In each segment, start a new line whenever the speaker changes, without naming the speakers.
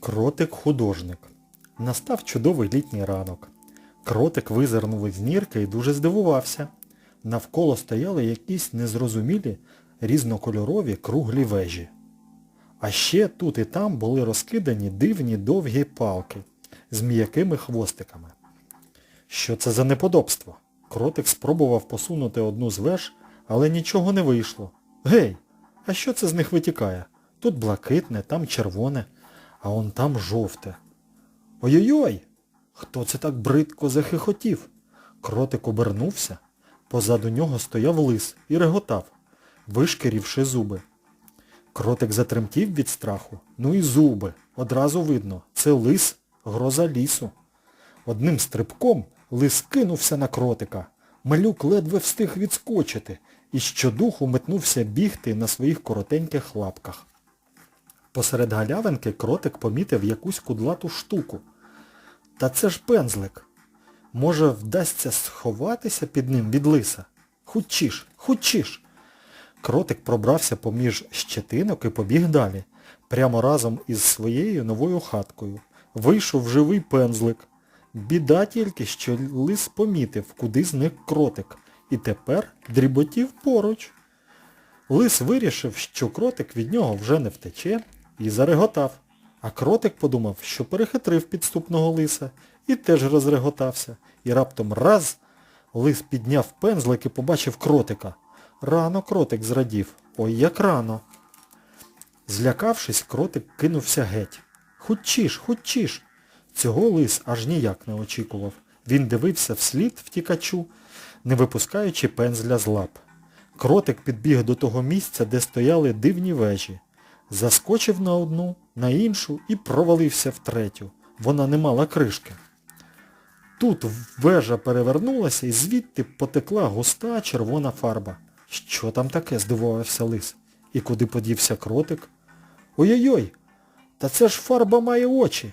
Кротик-художник. Настав чудовий літній ранок. Кротик визирнув із нірки і дуже здивувався. Навколо стояли якісь незрозумілі різнокольорові круглі вежі. А ще тут і там були розкидані дивні довгі палки з м'якими хвостиками. Що це за неподобство? Кротик спробував посунути одну з веж, але нічого не вийшло. Гей, а що це з них витікає? Тут блакитне, там червоне, а он там жовте. Ой-ой-ой! Хто це так бридко захихотів? Кротик обернувся. Позаду нього стояв лис і реготав, вишкірівши зуби. Кротик затремтів від страху. Ну і зуби. Одразу видно. Це лис, гроза лісу. Одним стрибком лис кинувся на кротика. Малюк ледве встиг відскочити і щодуху метнувся бігти на своїх коротеньких лапках. Посеред галявинки кротик помітив якусь кудлату штуку. Та це ж пензлик. Може, вдасться сховатися під ним від лиса? Хутчіш, хутчіш. Кротик пробрався поміж щетинок і побіг далі, прямо разом із своєю новою хаткою. Вийшов живий пензлик. Біда тільки, що лис помітив, куди зник кротик, і тепер дріботів поруч. Лис вирішив, що кротик від нього вже не втече, і зареготав. А кротик подумав, що перехитрив підступного лиса, і теж розреготався. І раптом раз лис підняв пензлик і побачив кротика. Рано кротик зрадів. Ой, як рано. Злякавшись, кротик кинувся геть. Хутчіш, хутчіш. Цього лис аж ніяк не очікував. Він дивився вслід втікачу, не випускаючи пензля з лап. Кротик підбіг до того місця, де стояли дивні вежі. Заскочив на одну, на іншу і провалився в третю. Вона не мала кришки. Тут вежа перевернулася і звідти потекла густа червона фарба. Що там таке? здивувався лис. І куди подівся кротик? Ой-ой-ой, та це ж фарба має очі.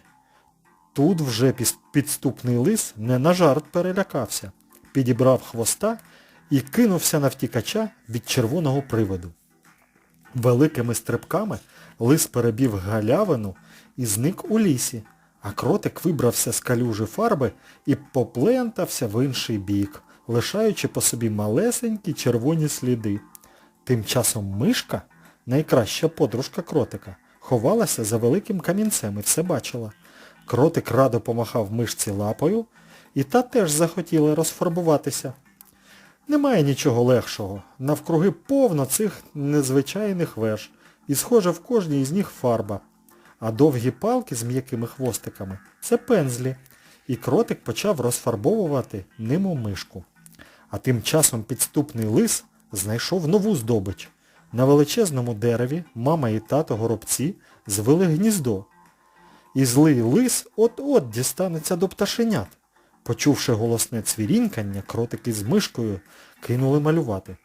Тут вже підступний лис не на жарт перелякався, підібрав хвоста і кинувся на втікача від червоного приводу. Великими стрибками лис перебіг галявину і зник у лісі, а кротик вибрався з калюжі фарби і поплентався в інший бік, лишаючи по собі малесенькі червоні сліди. Тим часом мишка, найкраща подружка кротика, ховалася за великим камінцем і все бачила. Кротик радо помахав мишці лапою, і та теж захотіла розфарбуватися. Немає нічого легшого. Навкруги повно цих незвичайних веж, і схоже в кожній із них фарба. А довгі палки з м'якими хвостиками це пензлі. І кротик почав розфарбовувати ним мишку. А тим часом підступний лис знайшов нову здобич. На величезному дереві мама і тато горобці звели гніздо. І злий лис от-от дістанеться до пташенят. Почувши голосне цвірінькання, кротики з мишкою кинули малювати.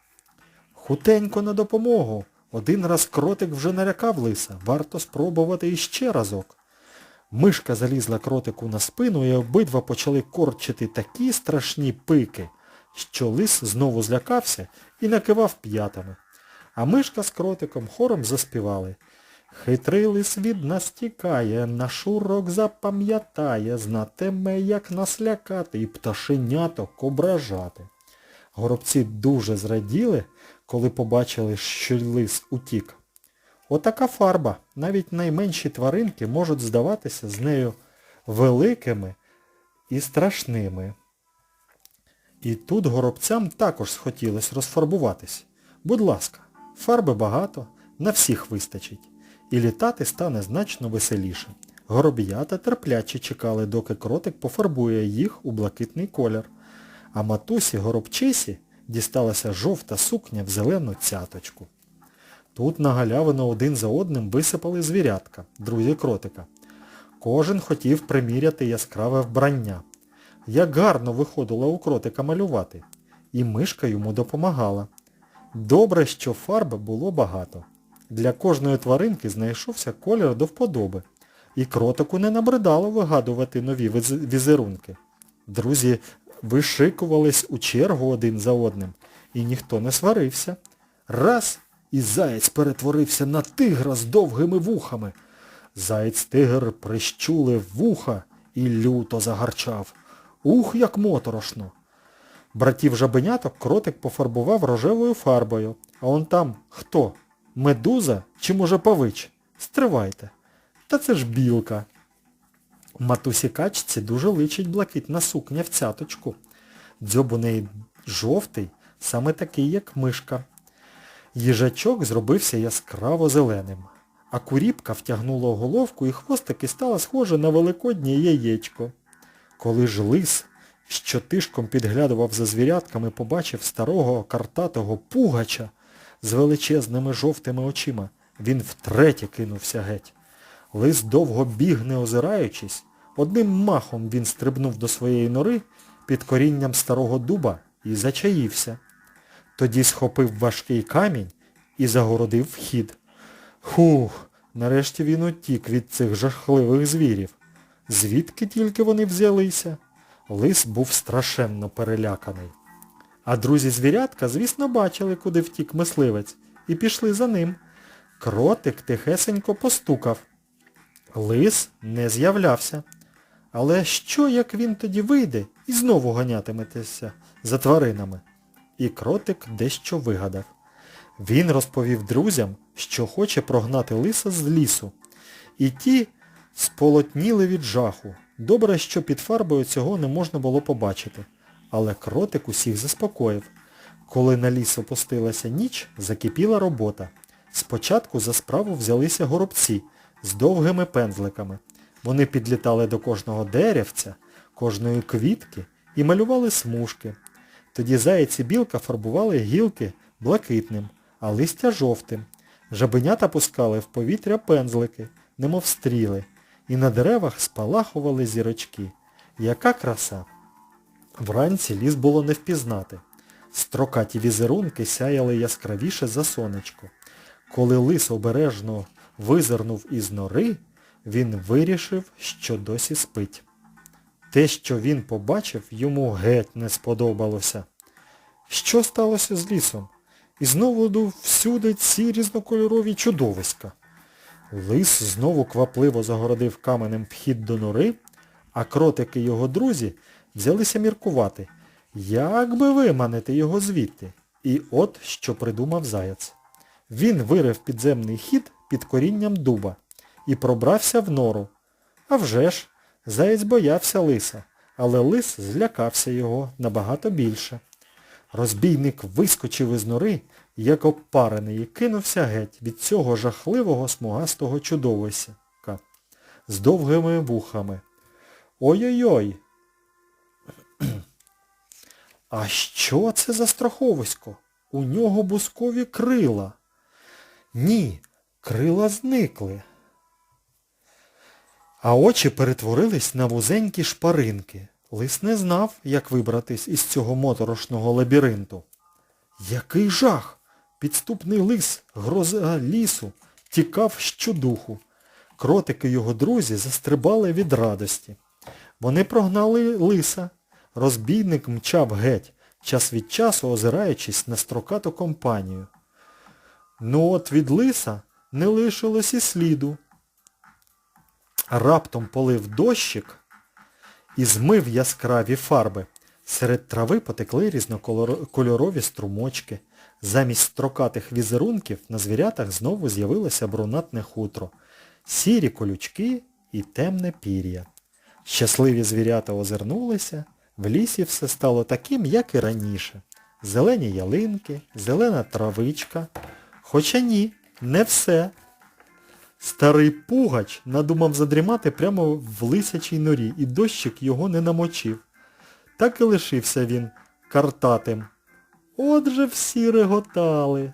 Хутенько на допомогу. Один раз кротик вже налякав лиса. Варто спробувати іще разок. Мишка залізла кротику на спину і обидва почали корчити такі страшні пики, що лис знову злякався і накивав п'ятами. А мишка з кротиком хором заспівали. Хитрий лис від нас тікає, наш урок запам'ятає, знатиме, як нас лякати і пташеняток ображати. Горобці дуже зраділи, коли побачили, що лис утік. Отака фарба. Навіть найменші тваринки можуть здаватися з нею великими і страшними. І тут горобцям також схотілось розфарбуватись. Будь ласка, фарби багато, на всіх вистачить. І літати стане значно веселіше. Гороб'ята терпляче чекали, доки кротик пофарбує їх у блакитний колір. А матусі горобчисі дісталася жовта сукня в зелену цяточку. Тут на галявину один за одним висипали звірятка, друзі кротика. Кожен хотів приміряти яскраве вбрання. Як гарно виходило у кротика малювати. І мишка йому допомагала. Добре, що фарби було багато. Для кожної тваринки знайшовся колір до вподоби. І кротику не набридало вигадувати нові візерунки. Друзі вишикувались у чергу один за одним, і ніхто не сварився. Раз і заєць перетворився на тигра з довгими вухами, Заєць тигр прищулив вуха і люто загарчав. Ух, як моторошно. Братів жабеняток кротик пофарбував рожевою фарбою. А он там хто? Медуза чи може павич? Стривайте. Та це ж білка. Матусі качці дуже личить блакитна сукня в цяточку. Дзьоб у неї жовтий, саме такий, як мишка. Їжачок зробився яскраво зеленим, а куріпка втягнула головку і хвостик і стала схожа на великоднє яєчко. Коли ж лис, що тишком підглядував за звірятками, побачив старого картатого пугача з величезними жовтими очима, він втретє кинувся геть. Лис довго біг, не озираючись, одним махом він стрибнув до своєї нори під корінням старого дуба і зачаївся. Тоді схопив важкий камінь і загородив вхід. Хух, нарешті він утік від цих жахливих звірів. Звідки тільки вони взялися? Лис був страшенно переляканий. А друзі-звірятка, звісно, бачили, куди втік мисливець, і пішли за ним. Кротик тихесенько постукав. Лис не з'являвся. Але що, як він тоді вийде і знову ганятиметеся за тваринами? І кротик дещо вигадав. Він розповів друзям, що хоче прогнати лиса з лісу. І ті сполотніли від жаху. Добре, що під фарбою цього не можна було побачити. Але кротик усіх заспокоїв. Коли на ліс опустилася ніч, закипіла робота. Спочатку за справу взялися горобці з довгими пензликами. Вони підлітали до кожного деревця, кожної квітки і малювали смужки. Тоді заєць і білка фарбували гілки блакитним, а листя жовтим. Жабенята пускали в повітря пензлики, немов стріли, і на деревах спалахували зірочки. Яка краса! Вранці ліс було не впізнати. Строкаті візерунки сяяли яскравіше за сонечко. Коли лис обережно визирнув із нори, він вирішив, що досі спить. Те, що він побачив, йому геть не сподобалося. Що сталося з лісом? І знову всюди ці різнокольорові чудовиська. Лис знову квапливо загородив каменем вхід до нори, а кротики його друзі взялися міркувати, як би виманити його звідти. І от що придумав заяць. Він вирив підземний хід під корінням дуба і пробрався в нору. А вже ж, заєць боявся лиса, але лис злякався його набагато більше. Розбійник вискочив із нори, як опарений, і кинувся геть від цього жахливого смугастого чудовиська з довгими вухами. Ой-ой-ой. А що це за страховисько? У нього бускові крила. Ні, крила зникли. А очі перетворились на вузенькі шпаринки. Лис не знав, як вибратись із цього моторошного лабіринту. Який жах! Підступний лис, гроза лісу, тікав щодуху. Кротики його друзі застрибали від радості. Вони прогнали лиса. Розбійник мчав геть, час від часу озираючись на строкату компанію. Ну от від лиса не лишилось і сліду. Раптом полив дощик і змив яскраві фарби. Серед трави потекли різнокольорові струмочки. Замість строкатих візерунків на звірятах знову з'явилося брунатне хутро, сірі колючки і темне пір'я. Щасливі звірята озирнулися, в лісі все стало таким, як і раніше. Зелені ялинки, зелена травичка. Хоча ні, не все. Старий пугач надумав задрімати прямо в лисячій норі, і дощик його не намочив. Так і лишився він картатим. Отже всі реготали.